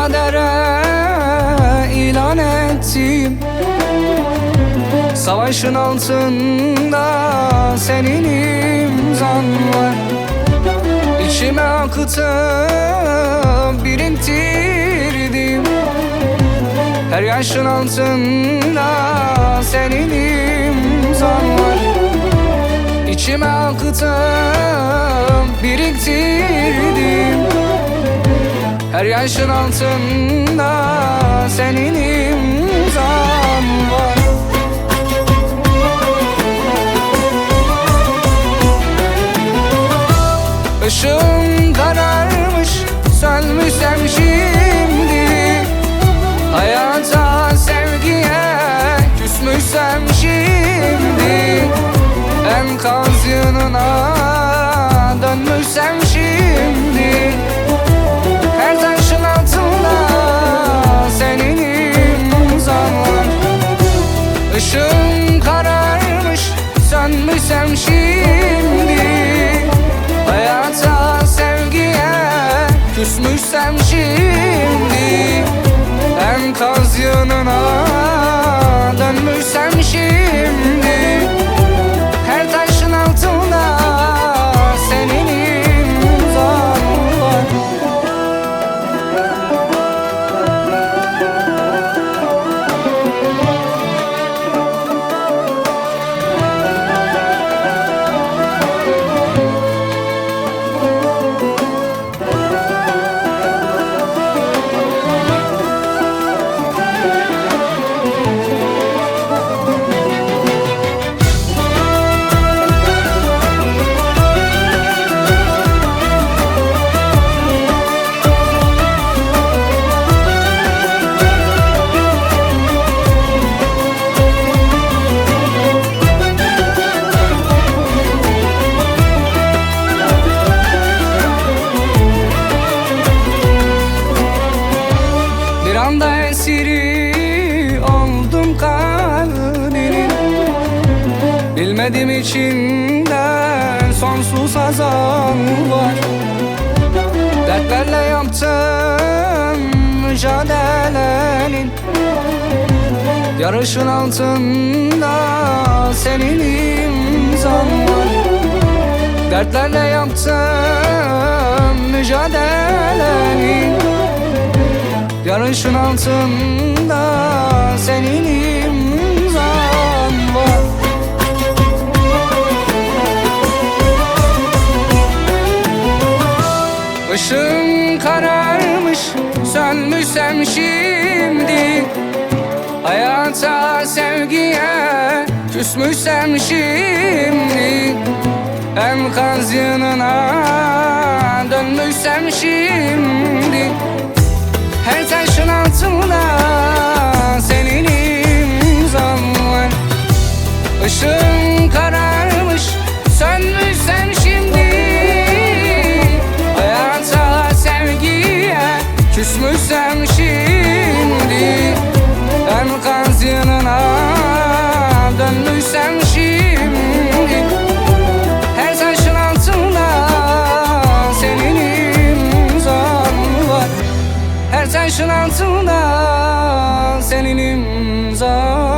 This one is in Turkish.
kadere ilan ettim. Savaşın altında senin imzan var. İçime akıtıp biriktirdim Her yaşın altında senin imzan var. İçime akıtıp biriktirdim Her yaşın altında senin şimdi? Hayata sevgiye küsmüşsem şimdi içinden sonsuz azal var Dertlerle yaptım mücadelenin Yarışın altında senin imzan var Dertlerle yaptım mücadelenin Yarışın altında senin imzan Işığım kararmış sönmüşsem şimdi. Hayata sevgiye küsmüşsem şimdi. Enkaz yanına dönmüşsem şimdi. Her taşın altında senin imzan var. Işığın küsmüşsem şimdi Enkaz yanına dönmüşsem şimdi. Her taşın altında senin imzan var. Her taşın altında senin imzan